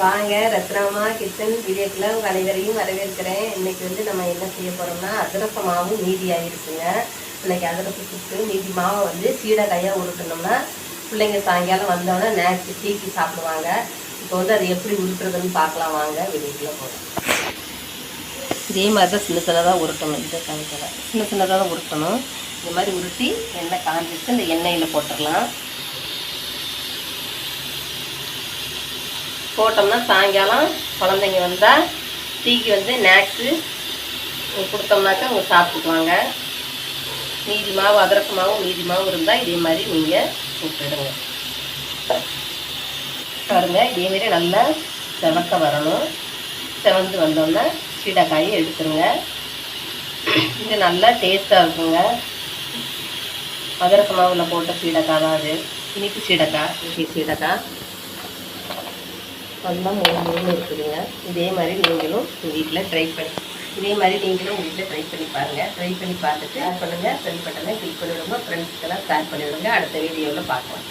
வாங்க ரத்னாமா கிச்சன் வீடியோக்குள்ள உங்கள் அனைவரையும் வரவேற்கிறேன். இன்னைக்கு வந்து நம்ம என்ன செய்ய போகிறோம்னா அதிரச மாவு மீதி ஆயிருக்குங்க இன்னைக்கு அதிரச சுட்டு மீதி மாவை வந்து சீடக்காயாக உருட்டணும்னா பிள்ளைங்க சாயங்காலம் வந்தோடனே நேரத்து டீக்கு சாப்பிடுவாங்க. இப்போ வந்து அதை எப்படி உருட்டுறதுன்னு பார்க்கலாம். வாங்க வீடியோக்குள்ள போகிறோம் இதே மாதிரி தான் சின்ன சின்னதாக உருட்டணும். இந்த காமிக்கல சின்ன சின்னதாக தான் உருட்டணும். இந்த மாதிரி உருட்டி எண்ணெய் காஞ்சிட்டு இந்த எண்ணெயில் போட்டுடலாம். போட்டோம்னா சாயங்காலம் குழந்தைங்க வந்தால் டீக்கு வந்து ஸ்நாக்ஸு கொடுத்தோம்னாக்கா அவங்க சாப்பிட்டுக்குவாங்க. மீதி மாவு அதிரச மாவு மீதி மாவு இருந்தால் இதே மாதிரி நீங்கள் சுட்டுடுங்க பாருங்க இதே மாதிரி நல்லா செவக்க வரணும். செவந்து வந்தோம்னா சீடைக்காயை எடுத்துருங்க. இது நல்லா டேஸ்ட்டாக இருக்குங்க. அதிரச மாவில் போட்ட சீடக்காய் தான் அது? இனிப்பு சீடக்காய் இனிப்பு சீடக்காய் நல்லா மூணு மூணு இருக்குதுங்க. இதே மாதிரி நீங்களும் உங்கள் வீட்டில் ட்ரை பண்ணி இதே மாதிரி நீங்களும் உங்கள் வீட்டில் ட்ரை பண்ணி பாருங்கள் ட்ரை பண்ணி பார்த்துட்டு ஷேர் பண்ணுங்கள் ஃப்ரெண்ட் பட்டனை கிளிக் பண்ணிவிடுங்க ஃப்ரெண்ட்ஸ்க்கெல்லாம் ஷேர் பண்ணிவிடுங்க அடுத்த வீடியோவில் பார்க்கலாம்.